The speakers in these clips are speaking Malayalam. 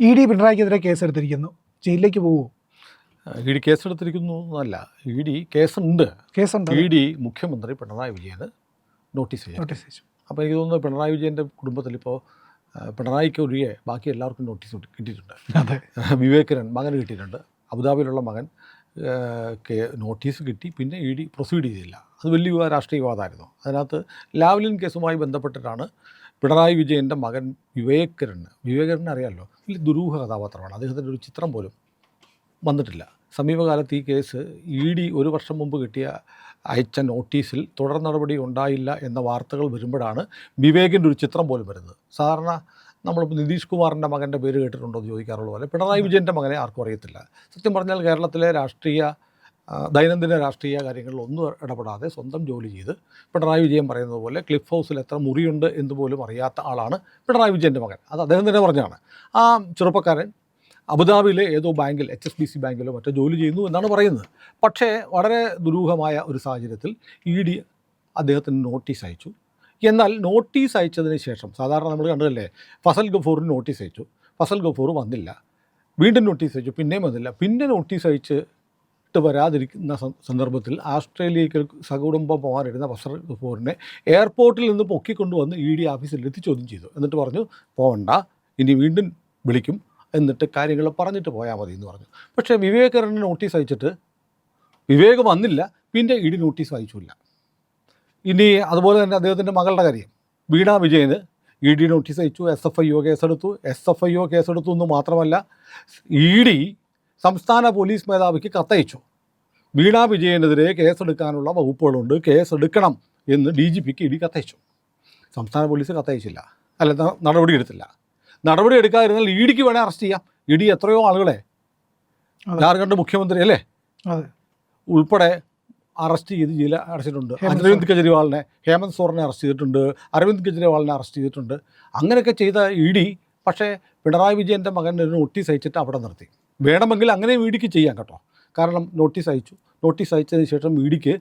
E D പിണറായിക്കെതിരെ കേസെടുത്തിരിക്കുന്നു. ജയിലിലേക്ക് പോകുമോ ഇ ഡി കേസെടുത്തിരിക്കുന്നു എന്നല്ല. ഇ ഡി കേസുണ്ട്. കേസുണ്ട്. ഇ ഡി മുഖ്യമന്ത്രി പിണറായി വിജയന് നോട്ടീസ് ചെയ്തു. നോട്ടീസ് അയച്ചു അപ്പോൾ എനിക്ക് തോന്നുന്നു പിണറായി വിജയന്റെ കുടുംബത്തിൽ ഇപ്പോൾ പിണറായിക്ക് ഒഴികെ ബാക്കി എല്ലാവർക്കും നോട്ടീസ് കിട്ടിയിട്ടുണ്ട്. അതെ. വിവേകരൻ മകന് കിട്ടിയിട്ടുണ്ട്. അബുദാബിയിലുള്ള മകൻ കേ- നോട്ടീസ് കിട്ടി. പിന്നെ ഇ ഡി പ്രൊസീഡ് ചെയ്തില്ല. അത് വലിയ രാഷ്ട്രീയവാദമായിരുന്നു. രാഷ്ട്രീയ വിവാദമായിരുന്നു അതിനകത്ത് ലാവ്ലിൻ കേസുമായി ബന്ധപ്പെട്ടിട്ടാണ് പിണറായി വിജയന്റെ മകൻ വിവേകരന് വിവേകരനെ അറിയാമല്ലോ വലിയ ദുരൂഹ കഥാപാത്രമാണ്. അദ്ദേഹത്തിന്റെ ഒരു ചിത്രം പോലും വന്നിട്ടില്ല. സമീപകാലത്ത് ഈ കേസ് ഇ ഡി ഒരു വർഷം മുമ്പ് കിട്ടിയ അയച്ച നോട്ടീസിൽ തുടർ നടപടി ഉണ്ടായില്ല എന്ന വാർത്തകൾ വരുമ്പോഴാണ് വിവേകിന്റെ ഒരു ചിത്രം പോലും വരുന്നത്. സാധാരണ നമ്മളിപ്പോൾ നിതീഷ് കുമാറിന്റെ മകന്റെ പേര് കേട്ടിട്ടുണ്ടോ എന്ന് ചോദിക്കാറുള്ള പോലെ പിണറായി വിജയന്റെ മകനെ ആർക്കും അറിയത്തില്ല. സത്യം പറഞ്ഞാൽ കേരളത്തിലെ രാഷ്ട്രീയ ദൈനംദിന രാഷ്ട്രീയ കാര്യങ്ങളിൽ ഒന്നും ഇടപെടാതെ സ്വന്തം ജോലി ചെയ്ത് പിണറായി വിജയൻ പറയുന്നത് പോലെ ക്ലിഫ് ഹൗസിൽ എത്ര മുറിയുണ്ട് എന്ന് പോലും അറിയാത്ത ആളാണ് പിണറായി വിജയന്റെ മകൻ. അത് അദ്ദേഹം തന്നെ പറഞ്ഞാണ് ആ ചെറുപ്പക്കാരൻ അബുദാബിയിലെ ഏതോ ബാങ്കിൽ എച്ച് എസ് ബി സി ബാങ്കിലോ മറ്റോ ജോലി ചെയ്യുന്നു എന്നാണ് പറയുന്നത്. പക്ഷേ വളരെ ദുരൂഹമായ ഒരു സാഹചര്യത്തിൽ ഇ ഡി അദ്ദേഹത്തിന് നോട്ടീസ് അയച്ചു. എന്നാൽ നോട്ടീസ് അയച്ചതിന് ശേഷം സാധാരണ നമ്മൾ കണ്ടതല്ലേ ഫസൽ ഗഫൂറിന് നോട്ടീസ് അയച്ചു. ഫസൽ ഗഫൂർ വന്നില്ല. വീണ്ടും നോട്ടീസ് അയച്ചു. പിന്നെയും വന്നില്ല. പിന്നെ നോട്ടീസ് അയച്ചിട്ട് വരാതിരിക്കുന്ന സന്ദർഭത്തിൽ ആസ്ട്രേലിയക്ക് സകുടുംബം പോകാനിരുന്ന വസ്ത്ര ഗഫൂറിനെ എയർപോർട്ടിൽ നിന്ന് പൊക്കിക്കൊണ്ടുവന്ന് ഇ ഡി ഓഫീസിൽ എത്തി ചോദ്യം ചെയ്തു. എന്നിട്ട് പറഞ്ഞു പോവണ്ട ഇനി വീണ്ടും വിളിക്കും എന്നിട്ട് കാര്യങ്ങൾ പറഞ്ഞിട്ട് പോയാൽ മതി എന്ന് പറഞ്ഞു. പക്ഷേ വിവേകരന് നോട്ടീസ് അയച്ചിട്ട് വിവേക് വന്നില്ല പിന്നെ ഇ ഡി നോട്ടീസ് അയച്ചില്ല. ഇനി അതുപോലെ തന്നെ അദ്ദേഹത്തിന്റെ മകളുടെ കാര്യം. വീണ വിജയന് ഇ ഡി നോട്ടീസ് അയച്ചു എസ് എഫ് ഐ ഒ കേസെടുത്തു. എസ് എഫ് ഐ ഒ കേസെടുത്തു എന്ന് മാത്രമല്ല ഇ ഡി സംസ്ഥാന പോലീസ് മേധാവിക്ക് കത്തയച്ചു. വീണ വിജയനെതിരെ കേസെടുക്കാനുള്ള വകുപ്പുകളുണ്ട്. കേസെടുക്കണം എന്ന് ഡി ജി പിക്ക് ഇടി കത്തയച്ചു. സംസ്ഥാന പോലീസ് കത്തയച്ചില്ല. അല്ല നടപടി എടുത്തില്ല. നടപടി എടുക്കാതിരുന്നാൽ ഇ ഡിക്ക് വേണേൽ അറസ്റ്റ് ചെയ്യാം. ഇ ഡി എത്രയോ ആളുകളെ. ജാർഖണ്ഡ് മുഖ്യമന്ത്രി അല്ലേ? ഉൾപ്പെടെ അറസ്റ്റ് ചെയ്ത് ജയിലിൽ അടച്ചിട്ടുണ്ട്. അരവിന്ദ് കെജ്രിവാളിനെ ഹേമന്ത് സോറിനെ അറസ്റ്റ് ചെയ്തിട്ടുണ്ട്. അരവിന്ദ് കെജ്രിവാളിനെ അറസ്റ്റ് ചെയ്തിട്ടുണ്ട്. അങ്ങനെയൊക്കെ ചെയ്ത ഇ ഡി പക്ഷേ പിണറായി വിജയന്റെ മകൻ ഒരു നോട്ടീസ് അയച്ചിട്ട് അവിടെ നിർത്തി. വേണമെങ്കിൽ അങ്ങനെ വി ഡിക്ക് ചെയ്യാം കേട്ടോ. കാരണം നോട്ടീസ് അയച്ചു. നോട്ടീസ് അയച്ചതിന് ശേഷം വി ഡിക്ക്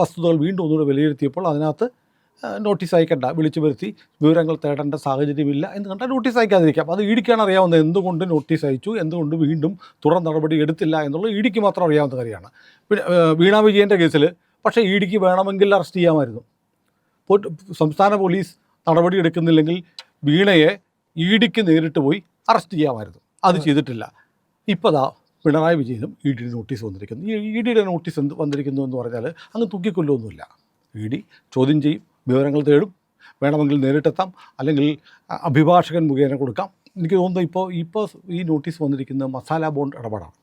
വസ്തുതകൾ വീണ്ടും ഒന്നുകൂടെ വിലയിരുത്തിയപ്പോൾ അതിനകത്ത് നോട്ടീസ് അയക്കണ്ട വിളിച്ചു വരുത്തി വിവരങ്ങൾ തേടേണ്ട സാഹചര്യമില്ല എന്ന് കണ്ടാൽ നോട്ടീസ് അയക്കാതിരിക്കാം. അത് ഇ അറിയാവുന്ന അറിയാവുന്നത് എന്തുകൊണ്ട് നോട്ടീസ് അയച്ചു എന്തുകൊണ്ട് വീണ്ടും തുടർ നടപടി എടുത്തില്ല എന്നുള്ളത് ഇ ഡിക്ക് മാത്രം അറിയാവുന്ന കാര്യമാണ്. പിന്നെ വീണ വിജയന്റെ കേസിൽ പക്ഷേ ഇ ഡിക്ക് വേണമെങ്കിൽ അറസ്റ്റ് ചെയ്യാമായിരുന്നു. സംസ്ഥാന പോലീസ് നടപടി എടുക്കുന്നില്ലെങ്കിൽ വീണയെ ഇ ഡിക്ക് നേരിട്ട് പോയി അറസ്റ്റ് ചെയ്യാമായിരുന്നു. അത് ചെയ്തിട്ടില്ല. ഇപ്പോൾ ദാ പിണറായി വിജയനും ഇ ഡിയുടെ നോട്ടീസ് വന്നിരിക്കുന്നു. ഈ ഇ ഡിയുടെ നോട്ടീസ് എന്ത് വന്നിരിക്കുന്നു എന്ന് പറഞ്ഞാൽ അങ്ങ് തൂക്കിക്കൊല്ലുമൊന്നുമില്ല ഇ ഡി ചോദ്യം ചെയ്യും വിവരങ്ങൾ തേടും വേണമെങ്കിൽ നേരിട്ടെത്താം അല്ലെങ്കിൽ അഭിഭാഷകൻ മുഖേന കൊടുക്കാം. എനിക്ക് തോന്നുന്നു ഇപ്പോൾ ഇപ്പോൾ ഈ നോട്ടീസ് വന്നിരിക്കുന്ന മസാല ബോണ്ട് ഇടപാടാണ്.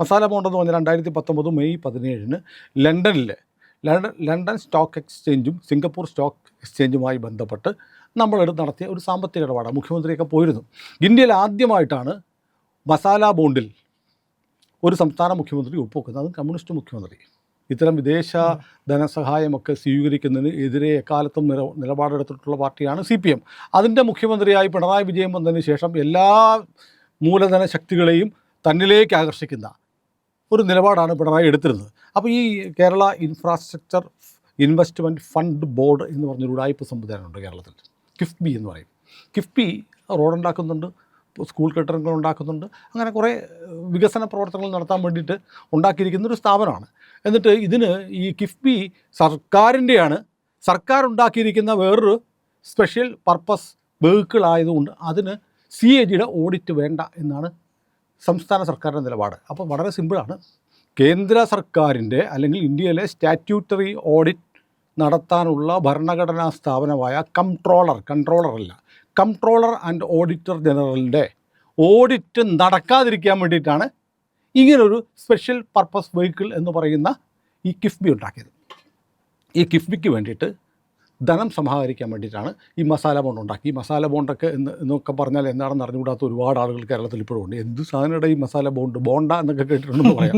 മസാല ബോണ്ട് എന്ന് പറഞ്ഞാൽ രണ്ടായിരത്തി പത്തൊമ്പത് മെയ് പതിനേഴിന് ലണ്ടനിലെ ലണ്ടൻ ലണ്ടൻ സ്റ്റോക്ക് എക്സ്ചേഞ്ചും സിംഗപ്പൂർ സ്റ്റോക്ക് എക്സ്ചേഞ്ചുമായി ബന്ധപ്പെട്ട് നമ്മളെടുത്ത് നടത്തിയ ഒരു സാമ്പത്തിക ഇടപാടാണ്. മുഖ്യമന്ത്രിയൊക്കെ പോയിരുന്നു. ഇന്ത്യയിൽ ആദ്യമായിട്ടാണ് മസാല ബോണ്ടിൽ ഒരു സംസ്ഥാന മുഖ്യമന്ത്രി ഒപ്പുവെക്കുന്നത് അതും കമ്മ്യൂണിസ്റ്റ് മുഖ്യമന്ത്രി. ഇത്തരം വിദേശ ധനസഹായമൊക്കെ സ്വീകരിക്കുന്നതിന് എതിരെ എക്കാലത്തും നില നിലപാടെടുത്തിട്ടുള്ള പാർട്ടിയാണ് സി പി എം. അതിന്റെ മുഖ്യമന്ത്രിയായി പിണറായി വിജയൻ വന്നതിന് ശേഷം എല്ലാ മൂലധന ശക്തികളെയും തന്നിലേക്ക് ആകർഷിക്കുന്ന ഒരു നിലപാടാണ് പിണറായി എടുത്തിരുന്നത്. അപ്പോൾ ഈ Kerala infrastructure investment fund board എന്ന് പറഞ്ഞൊരു ഉടായ്പ സംവിധാനമുണ്ട് കേരളത്തിൽ. കിഫ്ബി എന്ന് പറയും. കിഫ്ബി റോഡുണ്ടാക്കുന്നുണ്ട്. സ്കൂൾ കെട്ടിടങ്ങൾ ഉണ്ടാക്കുന്നുണ്ട്. അങ്ങനെ കുറേ വികസന പ്രവർത്തനങ്ങൾ നടത്താൻ വേണ്ടിയിട്ട് ഉണ്ടാക്കിയിരിക്കുന്ന ഒരു സ്ഥാപനമാണ്. എന്നിട്ട് ഇതിന് ഈ കിഫ്ബി സർക്കാരിന്റെയാണ് സർക്കാർ ഉണ്ടാക്കിയിരിക്കുന്ന വേറൊരു സ്പെഷ്യൽ പർപ്പസ് വെഹിക്കിൾ ആയതുകൊണ്ട് അതിന് സി എ ജിയുടെ ഓഡിറ്റ് വേണ്ട എന്നാണ് സംസ്ഥാന സർക്കാരിന്റെ നിലപാട്. അപ്പോൾ വളരെ സിമ്പിളാണ് കേന്ദ്ര സർക്കാരിന്റെ അല്ലെങ്കിൽ ഇന്ത്യയിലെ സ്റ്റാറ്റ്യൂട്ടറി ഓഡിറ്റ് നടത്താനുള്ള ഭരണഘടനാ സ്ഥാപനമായ കൺട്രോളർ അല്ല. കംട്രോളർ ആൻഡ് ഓഡിറ്റർ ജനറലിന്റെ ഓഡിറ്റ് നടക്കാതിരിക്കാൻ വേണ്ടിയിട്ടാണ് ഇങ്ങനൊരു സ്പെഷ്യൽ പർപ്പസ് വെഹിക്കിൾ എന്ന് പറയുന്ന ഈ കിഫ്ബി ഉണ്ടാക്കിയത്. ഈ കിഫ്ബിക്ക് വേണ്ടിയിട്ട് ധനം സമാഹരിക്കാൻ വേണ്ടിയിട്ടാണ് ഈ മസാല ബോണ്ട് ഉണ്ടാക്കി. ഈ മസാല ബോണ്ടൊക്കെ എന്ന് എന്നൊക്കെ പറഞ്ഞാൽ എന്താണെന്ന് അറിഞ്ഞുകൂടാത്ത ഒരുപാട് ആളുകൾ കേരളത്തിൽ ഇപ്പോഴും ഉണ്ട്. എന്ത് സാധനയുടെ ഈ മസാല ബോണ്ട്? ബോണ്ട എന്നൊക്കെ കേട്ടിട്ടുണ്ടെന്ന് പറയാം.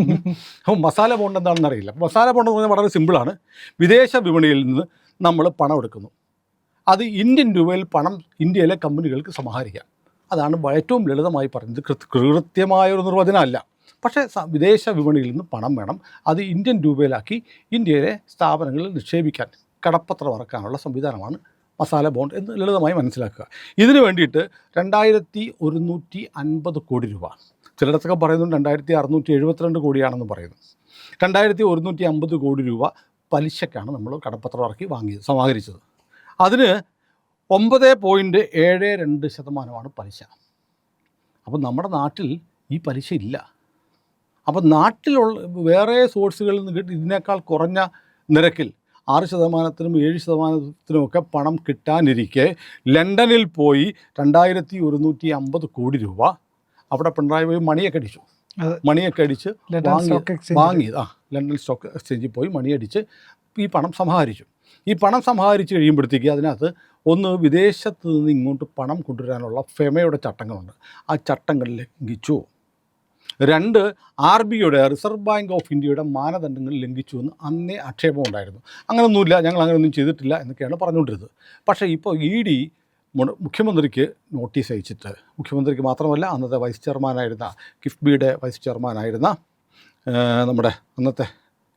അപ്പോൾ മസാല ബോണ്ട് എന്താണെന്ന് അറിയില്ല. മസാല ബോണ്ട് എന്ന് പറഞ്ഞാൽ വളരെ സിമ്പിളാണ്. വിദേശ വിപണിയിൽ നിന്ന് നമ്മൾ പണം എടുക്കുന്നു. അത് ഇന്ത്യൻ രൂപയിൽ പണം ഇന്ത്യയിലെ കമ്പനികൾക്ക് സമാഹരിക്കാം. അതാണ് ഏറ്റവും ലളിതമായി പറയുന്നത്. ഒരു നിർവചനമല്ല. പക്ഷേ വിദേശ വിപണിയിൽ നിന്ന് പണം വേണം. അത് ഇന്ത്യൻ രൂപയിലാക്കി ഇന്ത്യയിലെ സ്ഥാപനങ്ങളിൽ നിക്ഷേപിക്കാൻ കടപ്പത്രം ഇറക്കാനുള്ള സംവിധാനമാണ് മസാല ബോണ്ട് എന്ന് ലളിതമായി മനസ്സിലാക്കുക. ഇതിനു വേണ്ടിയിട്ട് രണ്ടായിരത്തി ഒരുന്നൂറ്റി അൻപത് കോടി രൂപ. ചിലയിടത്തൊക്കെ പറയുന്നുണ്ട് രണ്ടായിരത്തി അറുന്നൂറ്റി എഴുപത്തിരണ്ട് കോടിയാണെന്ന് പറയുന്നു. രണ്ടായിരത്തി ഒരുന്നൂറ്റി അമ്പത് കോടി രൂപ പലിശക്കാണ് നമ്മൾ കടപ്പത്രം ഇറക്കി വാങ്ങിയത് സമാഹരിച്ചത്. അതിന് ഒമ്പത് പോയിന്റ് ഏഴ് രണ്ട് ശതമാനമാണ് പലിശ. അപ്പം നമ്മുടെ നാട്ടിൽ ഈ പലിശ ഇല്ല. അപ്പം നാട്ടിലുള്ള വേറെ സോഴ്സുകളിൽ നിന്ന് കിട്ടി ഇതിനേക്കാൾ കുറഞ്ഞ നിരക്കിൽ ആറ് ശതമാനത്തിനും ഏഴ് ശതമാനത്തിനുമൊക്കെ പണം കിട്ടാനിരിക്കെ ലണ്ടനിൽ പോയി രണ്ടായിരത്തി ഒരുന്നൂറ്റി അമ്പത് കോടി രൂപ. അവിടെ പിണറായി പോയി മണിയൊക്കെ അടിച്ചു. മണിയൊക്കെ അടിച്ച് വാങ്ങി വാങ്ങി. ആ ലണ്ടൻ സ്റ്റോക്ക് എക്സ്ചേഞ്ചിൽ പോയി മണിയടിച്ച് ഈ പണം സമാഹരിച്ചു. ഈ പണം സമാഹരിച്ച് കഴിയുമ്പോഴത്തേക്ക് അതിനകത്ത് ഒന്ന് വിദേശത്ത് നിന്ന് ഇങ്ങോട്ട് പണം കൊണ്ടുവരാനുള്ള ഫെമയുടെ ചട്ടങ്ങളുണ്ട്. ആ ചട്ടങ്ങൾ ലംഘിച്ചു രണ്ട് ആർ ബിയുടെ റിസർവ് ബാങ്ക് ഓഫ് ഇന്ത്യയുടെ മാനദണ്ഡങ്ങൾ ലംഘിച്ചു എന്ന് അന്നേ ആക്ഷേപം ഉണ്ടായിരുന്നു. അങ്ങനെയൊന്നുമില്ല ഞങ്ങൾ അങ്ങനെയൊന്നും ചെയ്തിട്ടില്ല എന്നൊക്കെയാണ് പറഞ്ഞുകൊണ്ടിരുന്നത്. പക്ഷേ ഇപ്പോൾ ഇ ഡി മുഖ്യമന്ത്രിക്ക് നോട്ടീസ് അയച്ചിട്ട് മുഖ്യമന്ത്രിക്ക് മാത്രമല്ല അന്നത്തെ വൈസ് ചെയർമാനായിരുന്ന കിഫ്ബിയുടെ വൈസ് ചെയർമാനായിരുന്ന നമ്മുടെ അന്നത്തെ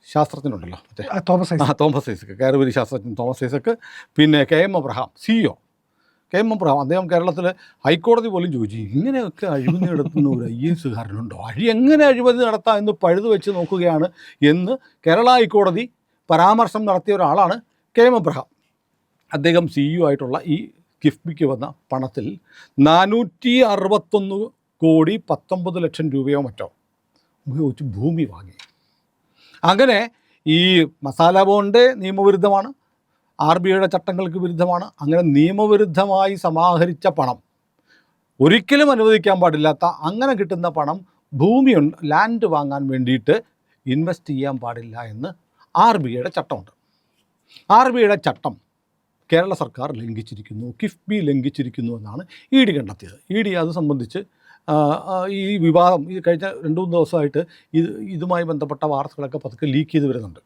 ശാസ്ത്രജ്ഞനുണ്ടല്ലോ മറ്റേ. തോമസ് ആ തോമസ് ഐസക്ക് കയറുപതി ശാസ്ത്രജ്ഞൻ തോമസ് ഐസക്ക് പിന്നെ K M Abraham CEO K M Abraham അദ്ദേഹം കേരളത്തിൽ ഹൈക്കോടതി പോലും ചോദിച്ചു ഇങ്ങനെയൊക്കെ അഴിമതി നടത്തുന്ന ഒരു ഐ എസ് കാരനുണ്ടോ? അഴി എങ്ങനെ അഴിമതി നടത്താം എന്ന് പഴുതു വെച്ച് നോക്കുകയാണ് എന്ന് കേരള ഹൈക്കോടതി പരാമർശം നടത്തിയ ഒരാളാണ് കെ എം അബ്രഹാം. അദ്ദേഹം സിഇഒ ആയിട്ടുള്ള ഈ കിഫ്ബിക്ക് വന്ന പണത്തിൽ നാനൂറ്റി അറുപത്തൊന്ന് കോടി പത്തൊമ്പത് ലക്ഷം രൂപയോ മറ്റോ ഉപയോഗിച്ച് ഭൂമി വാങ്ങി. അങ്ങനെ ഈ മസാല ബോണ്ട് നിയമവിരുദ്ധമാണ്. ആർ ബി ഐയുടെ ചട്ടങ്ങൾക്ക് വിരുദ്ധമാണ്. അങ്ങനെ നിയമവിരുദ്ധമായി സമാഹരിച്ച പണം ഒരിക്കലും അനുവദിക്കാൻ പാടില്ലാത്ത അങ്ങനെ കിട്ടുന്ന പണം ഭൂമി ലാൻഡ് വാങ്ങാൻ വേണ്ടിയിട്ട് ഇൻവെസ്റ്റ് ചെയ്യാൻ പാടില്ല എന്ന് ആർ ബി ഐയുടെ ചട്ടമുണ്ട്. ആർ ബി ഐയുടെ ചട്ടം കേരള സർക്കാർ ലംഘിച്ചിരിക്കുന്നു കിഫ്ബി ലംഘിച്ചിരിക്കുന്നു എന്നാണ് ഇ ഡി കണ്ടെത്തിയത്. ഇ ഡി അത് സംബന്ധിച്ച് ഈ വിവാദം ഈ കഴിഞ്ഞ രണ്ട് മൂന്ന് ദിവസമായിട്ട് ഇത് ഇതുമായി ബന്ധപ്പെട്ട വാർത്തകളൊക്കെ പതുക്കെ ലീക്ക് ചെയ്ത് വരുന്നുണ്ട്.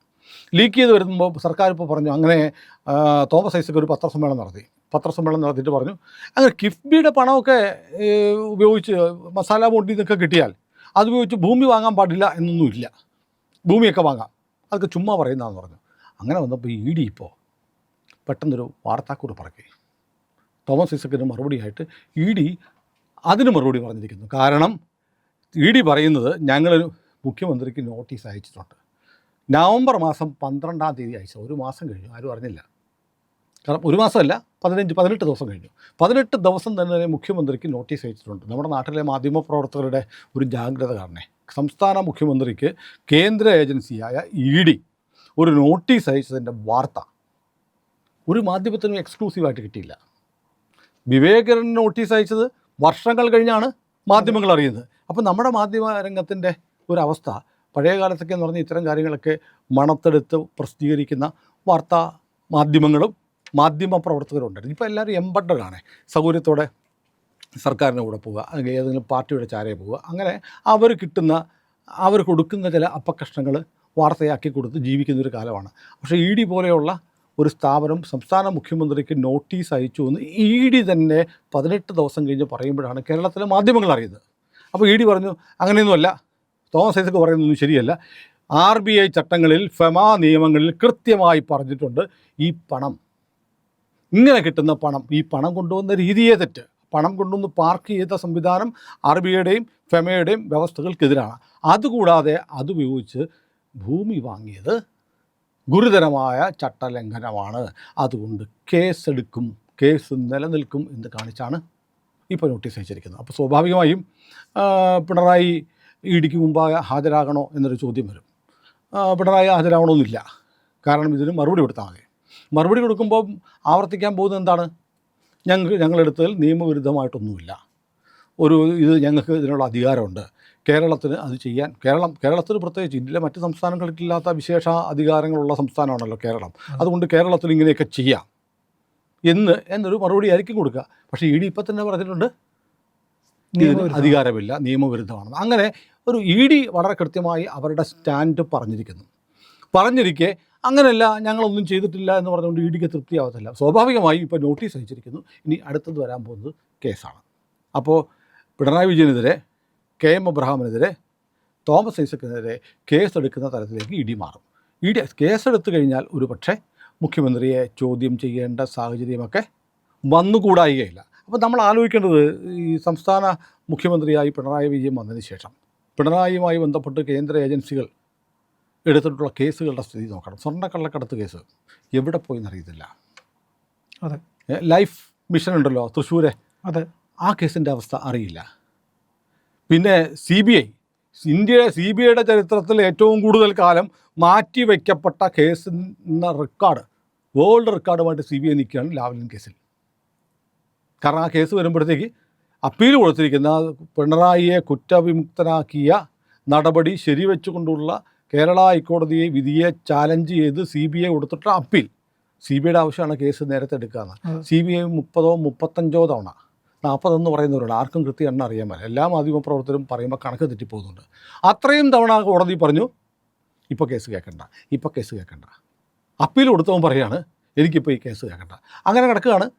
ലീക്ക് ചെയ്ത് വരുമ്പോൾ സർക്കാർ ഇപ്പോൾ പറഞ്ഞു അങ്ങനെ തോമസ് ഐസക് ഒരു പത്രസമ്മേളനം നടത്തി. പത്രസമ്മേളനം നടത്തിയിട്ട് പറഞ്ഞു അങ്ങനെ കിഫ്ബിയുടെ പണമൊക്കെ ഉപയോഗിച്ച് മസാല ബോണ്ടിൽ നിന്നൊക്കെ കിട്ടിയാൽ അതുപയോഗിച്ച് ഭൂമി വാങ്ങാൻ പാടില്ല എന്നൊന്നുമില്ല ഭൂമിയൊക്കെ വാങ്ങാം. അതൊക്കെ ചുമ്മാ പറയുന്നതാണെന്ന് പറഞ്ഞു. അങ്ങനെ വന്നപ്പോൾ ഇ ഡി ഇപ്പോൾ പെട്ടെന്നൊരു വാർത്താക്കുറിപ്പ് ഇറക്കി തോമസ് ഐസക്കിന് മറുപടിയായിട്ട് ഇ ഡി അതിന് മറുപടി പറഞ്ഞിരിക്കുന്നു. കാരണം ഇ ഡി പറയുന്നത് ഞങ്ങൾ മുഖ്യമന്ത്രിക്ക് നോട്ടീസ് അയച്ചിട്ടുണ്ട്. നവംബർ മാസം പന്ത്രണ്ടാം തീയതി അയച്ച ഒരു മാസം കഴിഞ്ഞു ആരും അറിഞ്ഞില്ല. കാരണം ഒരു മാസമല്ല പതിനഞ്ച് പതിനെട്ട് ദിവസം കഴിഞ്ഞു. പതിനെട്ട് ദിവസം തന്നെ മുഖ്യമന്ത്രിക്ക് നോട്ടീസ് അയച്ചിട്ടുണ്ട്. നമ്മുടെ നാട്ടിലെ മാധ്യമപ്രവർത്തകരുടെ ഒരു ജാഗ്രത കാരണേ. സംസ്ഥാന മുഖ്യമന്ത്രിക്ക് കേന്ദ്ര ഏജൻസിയായ ഇ ഡി ഒരു നോട്ടീസ് അയച്ചതിന്റെ വാർത്ത ഒരു മാധ്യമത്തിനും എക്സ്ക്ലൂസീവായിട്ട് കിട്ടിയില്ല. വിവേകരൻ നോട്ടീസ് അയച്ചത് വർഷങ്ങൾ കഴിഞ്ഞാണ് മാധ്യമങ്ങൾ അറിയുന്നത്. അപ്പോൾ നമ്മുടെ മാധ്യമ രംഗത്തിന്റെ ഒരവസ്ഥ പഴയ കാലത്തൊക്കെ എന്ന് പറഞ്ഞാൽ ഇത്തരം കാര്യങ്ങളൊക്കെ മണത്തെടുത്ത് പ്രസിദ്ധീകരിക്കുന്ന വാർത്താ മാധ്യമങ്ങളും മാധ്യമ പ്രവർത്തകരുണ്ടായിരുന്നു ഇപ്പോൾ എല്ലാവരും എംബഡഡ് ആണ്. സൗകര്യത്തോടെ സർക്കാരിന്റെ കൂടെ പോവുക അല്ലെങ്കിൽ ഏതെങ്കിലും പാർട്ടിയുടെ ചാരയെ പോവുക. അങ്ങനെ അവർ കിട്ടുന്ന അവർ കൊടുക്കുന്ന ചില അപ്പക്കഷ്ണങ്ങൾ വാർത്തയാക്കി കൊടുത്ത് ജീവിക്കുന്നൊരു കാലമാണ്. പക്ഷേ ഇ ഡി പോലെയുള്ള ഒരു സ്ഥാപനം സംസ്ഥാന മുഖ്യമന്ത്രിക്ക് നോട്ടീസ് അയച്ചു എന്ന് ഇ ഡി തന്നെ പതിനെട്ട് ദിവസം കഴിഞ്ഞ് പറയുമ്പോഴാണ് കേരളത്തിലെ മാധ്യമങ്ങൾ അറിയുന്നത്. അപ്പോൾ ഇ ഡി പറഞ്ഞു അങ്ങനെയൊന്നുമല്ല. തോമസ് ഐസക്ക് പറയുന്നതൊന്നും ശരിയല്ല. ആർ ബി ഐ ചട്ടങ്ങളിൽ ഫെമ നിയമങ്ങളിൽ കൃത്യമായി പറഞ്ഞിട്ടുണ്ട് ഈ പണം. ഇങ്ങനെ കിട്ടുന്ന പണം ഈ പണം കൊണ്ടുവന്ന രീതിയെ തെറ്റ്. പണം കൊണ്ടുവന്ന് പാർക്ക് ചെയ്ത സംവിധാനം ആർ ബി ഐയുടെയും ഫെമയുടെയും വ്യവസ്ഥകൾക്കെതിരാണ്. അതുകൂടാതെ അതുപയോഗിച്ച് ഭൂമി വാങ്ങിയത് ഗുരുതരമായ ചട്ടലംഘനമാണ്. അതുകൊണ്ട് കേസെടുക്കും കേസ് നിലനിൽക്കും എന്ന് കാണിച്ചാണ് ഇപ്പോൾ നോട്ടീസ് അയച്ചിരിക്കുന്നത്. അപ്പോൾ സ്വാഭാവികമായും പിണറായി ഇ ഡിക്ക് മുമ്പാകെ ഹാജരാകണോ എന്നൊരു ചോദ്യം വരും. പിണറായി ഹാജരാകണമെന്നില്ല കാരണം ഇതിന് മറുപടി കൊടുത്താൽ മതി മറുപടി കൊടുക്കുമ്പോൾ ആവർത്തിക്കാൻ പോകുന്നത് എന്താണ്? ഞങ്ങൾ ഞങ്ങളെടുത്തതിൽ നിയമവിരുദ്ധമായിട്ടൊന്നുമില്ല. ഒരു ഇത് ഞങ്ങൾക്ക് ഇതിനുള്ള അധികാരമുണ്ട്. കേരളത്തിന് അത് ചെയ്യാൻ കേരളം കേരളത്തിന് പ്രത്യേകിച്ച് ഇന്ത്യയിലെ മറ്റ് സംസ്ഥാനങ്ങൾക്കില്ലാത്ത വിശേഷ അധികാരങ്ങളുള്ള സംസ്ഥാനമാണല്ലോ കേരളം. അതുകൊണ്ട് കേരളത്തിൽ ഇങ്ങനെയൊക്കെ ചെയ്യാം. എന്ന് എന്നൊരു മറുപടി ആയിരിക്കും കൊടുക്കുക. പക്ഷേ ഇ ഡി ഇപ്പം തന്നെ പറഞ്ഞിട്ടുണ്ട്. അധികാരമില്ല നിയമവിരുദ്ധമാണ്. അങ്ങനെ ഒരു ഇ ഡി വളരെ കൃത്യമായി അവരുടെ സ്റ്റാൻഡ് പറഞ്ഞിരിക്കുന്നു. പറഞ്ഞിരിക്കെ അങ്ങനെയല്ല ഞങ്ങളൊന്നും ചെയ്തിട്ടില്ല എന്ന് പറഞ്ഞുകൊണ്ട് ഇ ഡിക്ക് തൃപ്തിയാവത്തില്ല. സ്വാഭാവികമായും ഇപ്പോൾ നോട്ടീസ് അയച്ചിരിക്കുന്നു. ഇനി അടുത്തത് വരാൻ പോകുന്നത് കേസാണ്. അപ്പോൾ പിണറായി വിജയനെതിരെ കെ എം അബ്രഹാമിനെതിരെ തോമസ് ഐസക്കിനെതിരെ കേസെടുക്കുന്ന തരത്തിലേക്ക് ഇ ഡി മാറും. ഇ ഡി കേസെടുത്തു കഴിഞ്ഞാൽ ഒരു പക്ഷേ മുഖ്യമന്ത്രിയെ ചോദ്യം ചെയ്യേണ്ട സാഹചര്യമൊക്കെ വന്നുകൂടായികയില്ല. അപ്പോൾ നമ്മൾ ആലോചിക്കേണ്ടത് ഈ സംസ്ഥാന മുഖ്യമന്ത്രിയായി പിണറായി വിജയൻ വന്നതിന് ശേഷം പിണറായിയുമായി ബന്ധപ്പെട്ട് കേന്ദ്ര ഏജൻസികൾ എടുത്തിട്ടുള്ള കേസുകളുടെ സ്ഥിതി നോക്കണം. സ്വർണക്കള്ളക്കടത്ത് കേസ് എവിടെ പോയി എന്നറിയത്തില്ല. അതെ. ലൈഫ് മിഷൻ ഉണ്ടല്ലോ തൃശ്ശൂരെ. അതെ. ആ കേസിന്റെ അവസ്ഥ അറിയില്ല. പിന്നെ സി ബി ഐ ഇന്ത്യയുടെ സി ബി ഐയുടെ ചരിത്രത്തിൽ ഏറ്റവും കൂടുതൽ കാലം മാറ്റിവെക്കപ്പെട്ട കേസിന്റെ റെക്കോർഡ് വേൾഡ് റെക്കോർഡുമായിട്ട് സി ബി ഐ നിൽക്കുകയാണ് ലാവ്ലിൻ കേസിൽ. കാരണം ആ കേസ് വരുമ്പോഴത്തേക്ക് അപ്പീൽ കൊടുത്തിരിക്കുന്ന പിണറായിയെ കുറ്റവിമുക്തനാക്കിയ നടപടി ശരിവെച്ചുകൊണ്ടുള്ള കേരള ഹൈക്കോടതിയെ വിധിയെ ചാലഞ്ച് ചെയ്ത് സി ബി ഐ കൊടുത്തിട്ട അപ്പീൽ സി ബി ഐയുടെ ആവശ്യമാണ് കേസ് നേരത്തെ എടുക്കുക. സി ബി ഐ മുപ്പതോ മുപ്പത്തഞ്ചോ തവണ. നാൽപ്പതെന്ന് പറയുന്നവരുണ്ട്. ആർക്കും കൃത്യം എണ്ണം അറിയാൻ പറ്റില്ല എല്ലാ മാധ്യമപ്രവർത്തകരും പറയുമ്പോൾ കണക്ക് തെറ്റിപ്പോകുന്നുണ്ട്. അത്രയും തവണ കോടതി പറഞ്ഞു ഇപ്പോൾ കേസ് കേൾക്കണ്ട ഇപ്പോൾ കേസ് കേൾക്കണ്ട. അപ്പീൽ കൊടുത്തവൻ പറയാണ് എനിക്കിപ്പോൾ ഈ കേസ് കേൾക്കണ്ട. അങ്ങനെ കിടക്കുകയാണ്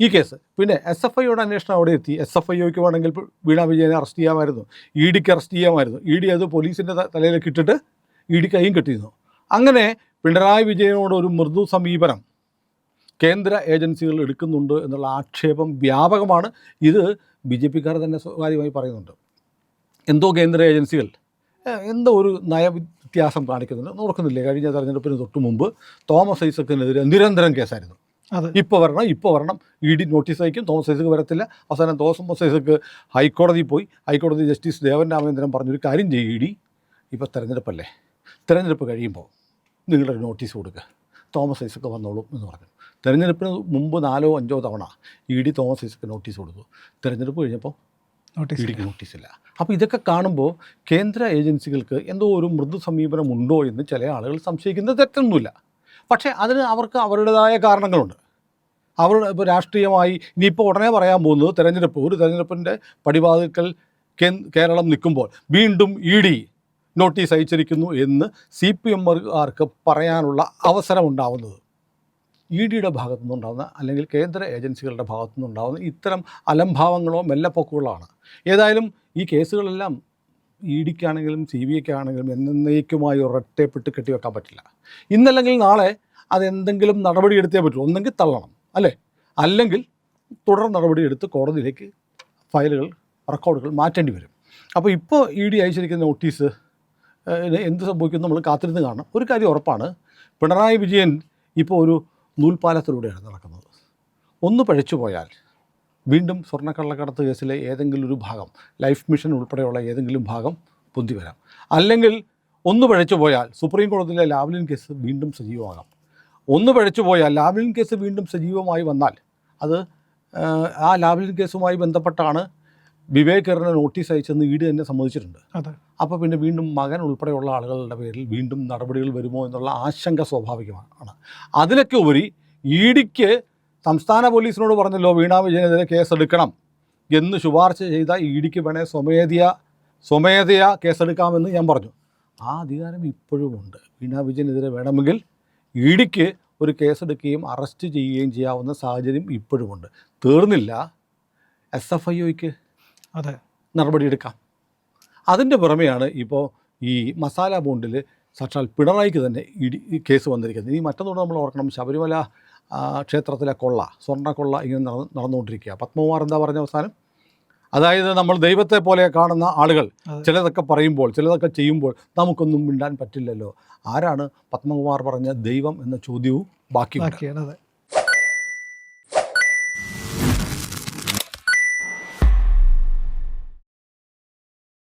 ഈ കേസ്. പിന്നെ എസ് എഫ് ഐയുടെ അന്വേഷണം അവിടെ എത്തി. എസ് എഫ് ഐക്ക് വേണമെങ്കിൽ വീണ വിജയനെ അറസ്റ്റ് ചെയ്യാമായിരുന്നു. ഇ ഡിക്ക് അറസ്റ്റ് ചെയ്യാമായിരുന്നു. ഇ ഡി അത് പോലീസിന്റെ തലയിലേക്ക് ഇട്ടിട്ട് ഇ ഡി കൈയും കിട്ടിയിരുന്നു. അങ്ങനെ പിണറായി വിജയനോട് ഒരു മൃദു സമീപനം കേന്ദ്ര ഏജൻസികൾ എടുക്കുന്നുണ്ട് എന്നുള്ള ആക്ഷേപം വ്യാപകമാണ്. ഇത് ബി ജെ പിക്കാർ തന്നെ സ്വകാര്യമായി പറയുന്നുണ്ട്. എന്തോ കേന്ദ്ര ഏജൻസികൾ എന്തോ ഒരു നയവ്യത്യാസം കാണിക്കുന്നുണ്ട്. നോക്കുന്നില്ലേ കഴിഞ്ഞ തെരഞ്ഞെടുപ്പിന് തൊട്ട് മുമ്പ് തോമസ് ഐസക്കിനെതിരെ നിരന്തരം കേസായിരുന്നു. അതെ. ഇപ്പോൾ വരണം ഇപ്പോൾ വരണം. ഇ ഡി നോട്ടീസ് അയക്കും. തോമസ് ഐസക്ക് വരത്തില്ല. അവസാനം തോമസ് ഐസക്ക് ഹൈക്കോടതി പോയി. ഹൈക്കോടതി ജസ്റ്റിസ് ദേവൻ രാമചന്ദ്രൻ പറഞ്ഞൊരു കാര്യം ചെയ്യും ഇ ഡി. ഇപ്പോൾ തെരഞ്ഞെടുപ്പല്ലേ? തെരഞ്ഞെടുപ്പ് കഴിയുമ്പോൾ നിങ്ങളൊരു നോട്ടീസ് കൊടുക്കുക തോമസ് ഐസക്ക് വന്നോളും എന്ന് പറഞ്ഞു. തെരഞ്ഞെടുപ്പിന് മുമ്പ് നാലോ അഞ്ചോ തവണ E D Thomas Isaac notice കൊടുത്തു. തെരഞ്ഞെടുപ്പ് കഴിഞ്ഞപ്പോൾ ഇ നോട്ടീസ് ഡിക്ക് നോട്ടീസില്ല അപ്പോൾ ഇതൊക്കെ കാണുമ്പോൾ കേന്ദ്ര ഏജൻസികൾക്ക് എന്തോ ഒരു മൃദു സമീപനമുണ്ടോ എന്ന് ചില ആളുകൾ സംശയിക്കുന്നത് തെറ്റൊന്നുമില്ല. പക്ഷേ അതിന് അവർക്ക് അവരുടേതായ കാരണങ്ങളുണ്ട്. അവരുടെ ഇപ്പോൾ രാഷ്ട്രീയമായി ഇനിയിപ്പോൾ ഉടനെ പറയാൻ പോകുന്നത് തെരഞ്ഞെടുപ്പ്. ഒരു തെരഞ്ഞെടുപ്പിന്റെ പടിവാതിൽക്കൽ കേരളം നിൽക്കുമ്പോൾ വീണ്ടും ഇ ഡി നോട്ടീസ് അയച്ചിരിക്കുന്നു എന്ന് സി പി എമ്മുകാർക്ക് പറയാനുള്ള അവസരമുണ്ടാവുന്നത്. ഇ ഡിയുടെ ഭാഗത്തു നിന്നുണ്ടാകുന്ന അല്ലെങ്കിൽ കേന്ദ്ര ഏജൻസികളുടെ ഭാഗത്തു നിന്നുണ്ടാകുന്ന ഇത്തരം അലംഭാവങ്ങളോ മെല്ലപ്പൊക്കുകളാണ്. ഏതായാലും ഈ കേസുകളെല്ലാം ഇ ഡിക്കാണെങ്കിലും സി ബി ഐക്ക് ആണെങ്കിലും എന്നേക്കുമായി ഒരൊറ്റപ്പെട്ട് കെട്ടിവെക്കാൻ പറ്റില്ല. ഇന്നല്ലെങ്കിൽ നാളെ അതെന്തെങ്കിലും നടപടി എടുത്തേ പറ്റൂ. ഒന്നെങ്കിൽ തള്ളണം അല്ലേ? അല്ലെങ്കിൽ തുടർ നടപടി എടുത്ത് കോടതിയിലേക്ക് ഫയലുകൾ റെക്കോർഡുകൾ മാറ്റേണ്ടി വരും. അപ്പോൾ ഇപ്പോൾ ഇ ഡി അയച്ചിരിക്കുന്ന നോട്ടീസ് എന്ത് സംഭവിക്കും നമ്മൾ കാത്തിരുന്ന് കാണണം. ഒരു കാര്യം ഉറപ്പാണ്. പിണറായി വിജയൻ ഇപ്പോൾ ഒരു നൂൽപ്പാലത്തിലൂടെയാണ് നടക്കുന്നത്. ഒന്ന് പഴിച്ചുപോയാൽ വീണ്ടും സ്വർണക്കള്ളക്കടത്ത് കേസിലെ ഏതെങ്കിലും ഒരു ഭാഗം ലൈഫ് മിഷൻ ഉൾപ്പെടെയുള്ള ഏതെങ്കിലും ഭാഗം പൊന്തി വരാം. അല്ലെങ്കിൽ ഒന്ന് പഴച്ചു പോയാൽ സുപ്രീം കോടതിയിലെ ലാവ്ലിൻ കേസ് വീണ്ടും സജീവമാകാം. ഒന്ന് പഴച്ചു പോയാൽ ലാവ്ലിൻ കേസ് വീണ്ടും സജീവമായി വന്നാൽ അത് ആ, ലാവ്ലിൻ കേസുമായി ബന്ധപ്പെട്ടാണ് വിവേക് നോട്ടീസ് അയച്ചെന്ന് ഈട് തന്നെ സമ്മതിച്ചിട്ടുണ്ട്. അതെ. അപ്പോൾ പിന്നെ വീണ്ടും മകൻ ഉൾപ്പെടെയുള്ള ആളുകളുടെ പേരിൽ വീണ്ടും നടപടികൾ വരുമോ എന്നുള്ള ആശങ്ക സ്വാഭാവികമാണ്. അതിലൊക്കെ ഉപരി ഇ ഡിക്ക് സംസ്ഥാന പോലീസിനോട് പറഞ്ഞല്ലോ വീണ വിജയനെതിരെ കേസെടുക്കണം എന്ന് ശുപാർശ ചെയ്ത ഇ ഡിക്ക് വേണേൽ സ്വമേധയ സ്വമേധയ കേസെടുക്കാമെന്ന് ഞാൻ പറഞ്ഞു. ആ അധികാരം ഇപ്പോഴും ഉണ്ട്. വീണ വിജയനെതിരെ വേണമെങ്കിൽ ഇ ഡിക്ക് ഒരു കേസെടുക്കുകയും അറസ്റ്റ് ചെയ്യുകയും ചെയ്യാവുന്ന സാഹചര്യം ഇപ്പോഴുമുണ്ട് തീർന്നില്ല. എസ് എഫ് ഐ ഒക്ക് അതെ. നടപടിയെടുക്കാം. അതിന്റെ പുറമെയാണ് ഇപ്പോൾ ഈ മസാല ബോണ്ടിൽ സാക്ഷാൽ പിണറായിക്ക് തന്നെ ഇടി കേസ് വന്നിരിക്കുന്നത്. ഇനി മറ്റൊന്നുകൊണ്ട് നമ്മൾ ഓർക്കണം. ശബരിമല ക്ഷേത്രത്തിലെ കൊള്ള സ്വർണ കൊള്ള ഇങ്ങനെ നടന്ന് നടന്നുകൊണ്ടിരിക്കുക. പത്മകുമാർ എന്താ പറഞ്ഞ അവസാനം? അതായത് നമ്മൾ ദൈവത്തെ പോലെ കാണുന്ന ആളുകൾ ചിലതൊക്കെ പറയുമ്പോൾ ചിലതൊക്കെ ചെയ്യുമ്പോൾ നമുക്കൊന്നും മിണ്ടാൻ പറ്റില്ലല്ലോ. ആരാണ് പത്മകുമാർ പറഞ്ഞ ദൈവം എന്ന ചോദ്യവും ബാക്കി ബാക്കിയാണ് അതെ.